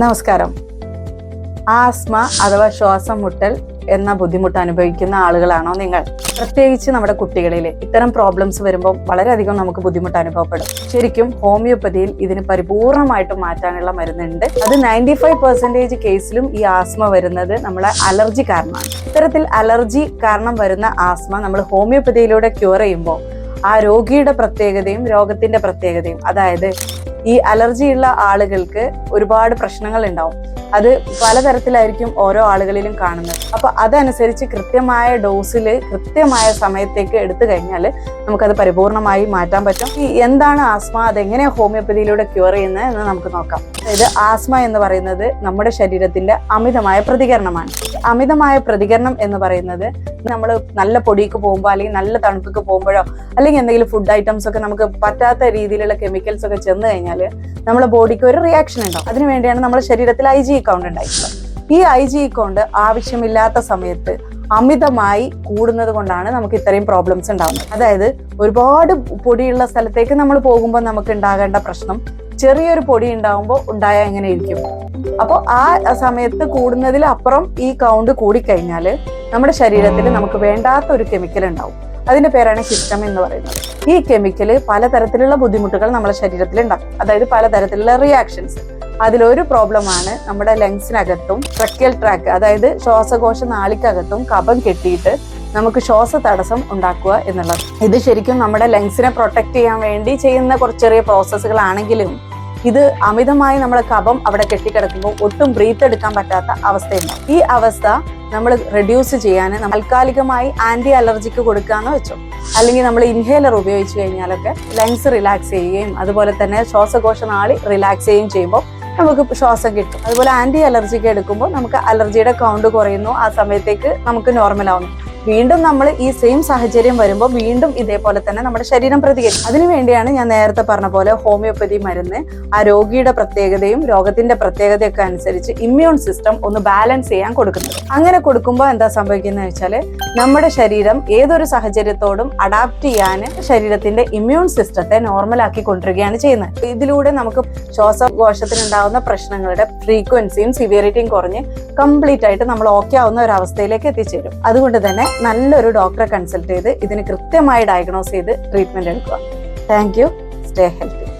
നമസ്കാരം. ആസ്മ അഥവാ ശ്വാസം മുട്ടൽ എന്ന ബുദ്ധിമുട്ട് അനുഭവിക്കുന്ന ആളുകളാണോ നിങ്ങൾ? പ്രത്യേകിച്ച് നമ്മുടെ കുട്ടികളിൽ ഇത്തരം പ്രോബ്ലംസ് വരുമ്പോൾ വളരെയധികം നമുക്ക് ബുദ്ധിമുട്ട് അനുഭവപ്പെടും. ശരിക്കും ഹോമിയോപ്പതിയിൽ ഇതിന് പരിപൂർണമായിട്ടും മാറ്റാനുള്ള മരുന്നുണ്ട്. അത് നയന്റി ഫൈവ് പെർസെന്റേജ് കേസിലും ഈ ആസ്മ വരുന്നത് നമ്മളെ അലർജി കാരണമാണ്. ഇത്തരത്തിൽ അലർജി കാരണം വരുന്ന ആസ്മ നമ്മൾ ഹോമിയോപ്പതിയിലൂടെ ക്യൂർ ചെയ്യുമ്പോൾ ആ രോഗിയുടെ പ്രത്യേകതയും രോഗത്തിന്റെ പ്രത്യേകതയും അതായത് ഈ അലർജി ഉള്ള ആളുകൾക്ക് ഒരുപാട് പ്രശ്നങ്ങൾ ഉണ്ടാവും അത് പലതരത്തിലായിരിക്കും ഓരോ ആളുകളിലും കാണുന്നത്. അപ്പൊ അതനുസരിച്ച് കൃത്യമായ ഡോസിൽ കൃത്യമായ സമയത്തേക്ക് എടുത്തു കഴിഞ്ഞാൽ നമുക്കത് പരിപൂർണമായി മാറ്റാൻ പറ്റും. ഈ എന്താണ് ആസ്മ? അതെങ്ങനെ ഹോമിയോപ്പതിയിലൂടെ ക്യൂർ ചെയ്യുന്നത് എന്ന് നമുക്ക് നോക്കാം. അതായത് ആസ്മ എന്ന് പറയുന്നത് നമ്മുടെ ശരീരത്തിന്റെ അമിതമായ പ്രതികരണമാണ്. അമിതമായ പ്രതികരണം എന്ന് പറയുന്നത് നമ്മൾ നല്ല പൊടിക്ക് പോകുമ്പോൾ അല്ലെങ്കിൽ നല്ല തണുപ്പൊക്കെ പോകുമ്പോഴോ അല്ലെങ്കിൽ എന്തെങ്കിലും ഫുഡ് ഐറ്റംസ് ഒക്കെ നമുക്ക് പറ്റാത്ത രീതിയിലുള്ള കെമിക്കൽസ് ഒക്കെ ചെന്ന് കഴിഞ്ഞാൽ നമ്മുടെ ബോഡിക്ക് ഒരു റിയാക്ഷൻ ഉണ്ടാവും. അതിനു വേണ്ടിയാണ് നമ്മുടെ ശരീരത്തിൽ ഐ ജി കൗണ്ട് ഉണ്ടായിട്ടുള്ളത്. ഈ ഐ ജി കൗണ്ട് ആവശ്യമില്ലാത്ത സമയത്ത് അമിതമായി കൂടുന്നത് കൊണ്ടാണ് നമുക്ക് ഇത്രയും പ്രോബ്ലംസ് ഉണ്ടാകുന്നത് അതായത് ഒരുപാട് പൊടിയുള്ള സ്ഥലത്തേക്ക് നമ്മൾ പോകുമ്പോൾ നമുക്ക് ഉണ്ടാകേണ്ട പ്രശ്നം ചെറിയൊരു പൊടി ഉണ്ടാകുമ്പോൾ ഉണ്ടായ എങ്ങനെ ഇരിക്കും? അപ്പോൾ ആ സമയത്ത് കൂടുന്നതിൽ അപ്പുറം ഈ കൗണ്ട് കൂടിക്കഴിഞ്ഞാൽ നമ്മുടെ ശരീരത്തിൽ നമുക്ക് വേണ്ടാത്ത ഒരു കെമിക്കൽ ഉണ്ടാവും. അതിന്റെ പേരാണ് ഹിസ്റ്റം എന്ന് പറയുന്നത്. ഈ കെമിക്കൽ പലതരത്തിലുള്ള ബുദ്ധിമുട്ടുകൾ നമ്മുടെ ശരീരത്തിൽ ഉണ്ടാക്കും. അതായത് പലതരത്തിലുള്ള റിയാക്ഷൻസ് അതിലൊരു പ്രോബ്ലമാണ് നമ്മുടെ ലങ്സിനകത്തും ട്രക്കിയൽ ട്രാക്ക് അതായത് ശ്വാസകോശ നാളിക്കകത്തും കഫം കെട്ടിയിട്ട് നമുക്ക് ശ്വാസ തടസ്സം ഉണ്ടാക്കുക എന്നുള്ളത്. ഇത് ശരിക്കും നമ്മുടെ ലങ്സിനെ പ്രൊട്ടക്ട് ചെയ്യാൻ വേണ്ടി ചെയ്യുന്ന കുറച്ച് ചെറിയ പ്രോസസ്സുകളാണെങ്കിലും ഇത് അമിതമായി നമ്മുടെ കഫം അവിടെ കെട്ടിക്കിടക്കുമ്പോൾ ഒട്ടും ബ്രീത്ത് എടുക്കാൻ പറ്റാത്ത അവസ്ഥയുണ്ട് ഈ അവസ്ഥ നമ്മൾ റെഡ്യൂസ് ചെയ്യാൻ താൽക്കാലികമായി ആന്റി അലർജിക്ക് കൊടുക്കാന്ന് വെച്ചു. അല്ലെങ്കിൽ നമ്മൾ ഇൻഹേലർ ഉപയോഗിച്ച് കഴിഞ്ഞാലൊക്കെ ലങ്സ് റിലാക്സ് ചെയ്യുകയും അതുപോലെ തന്നെ ശ്വാസകോശ നാളി റിലാക്സ് ചെയ്യുകയും ചെയ്യുമ്പോൾ നമുക്ക് ശ്വാസം കിട്ടും. അതുപോലെ ആന്റി അലർജിക്ക് എടുക്കുമ്പോൾ നമുക്ക് അലർജിയുടെ കൗണ്ട് കുറയുന്നു. ആ സമയത്തേക്ക് നമുക്ക് നോർമൽ ആവുന്നു. വീണ്ടും നമ്മൾ ഈ സെയിം സാഹചര്യം വരുമ്പോൾ വീണ്ടും ഇതേപോലെ തന്നെ നമ്മുടെ ശരീരം പ്രതികരിക്കും. അതിനുവേണ്ടിയാണ് ഞാൻ നേരത്തെ പറഞ്ഞ പോലെ ഹോമിയോപ്പതി മരുന്ന് ആ രോഗിയുടെ പ്രത്യേകതയും രോഗത്തിന്റെ പ്രത്യേകതയൊക്കെ അനുസരിച്ച് ഇമ്മ്യൂൺ സിസ്റ്റം ഒന്ന് ബാലൻസ് ചെയ്യാൻ കൊടുക്കുന്നത്. അങ്ങനെ കൊടുക്കുമ്പോൾ എന്താ സംഭവിക്കുന്നത് വെച്ചാൽ നമ്മുടെ ശരീരം ഏതൊരു സാഹചര്യത്തോടും അഡാപ്റ്റ് ചെയ്യാൻ ശരീരത്തിന്റെ ഇമ്മ്യൂൺ സിസ്റ്റത്തെ നോർമലാക്കി കൊണ്ടുവരികയാണ് ചെയ്യുന്നത്. ഇതിലൂടെ നമുക്ക് ശ്വാസകോശത്തിനുണ്ടാകുന്ന പ്രശ്നങ്ങളുടെ ഫ്രീക്വൻസിയും സിവിയറിറ്റിയും കുറഞ്ഞ് കംപ്ലീറ്റ് ആയിട്ട് നമ്മൾ ഓക്കെ ആവുന്ന ഒരു അവസ്ഥയിലേക്ക് എത്തിച്ചേരും. അതുകൊണ്ട് തന്നെ നല്ലൊരു ഡോക്ടറെ കൺസൾട്ട് ചെയ്ത് ഇതിന് കൃത്യമായി ഡയഗ്നോസ് ചെയ്ത് ട്രീറ്റ്മെന്റ് എടുക്കുക. Thank you stay healthy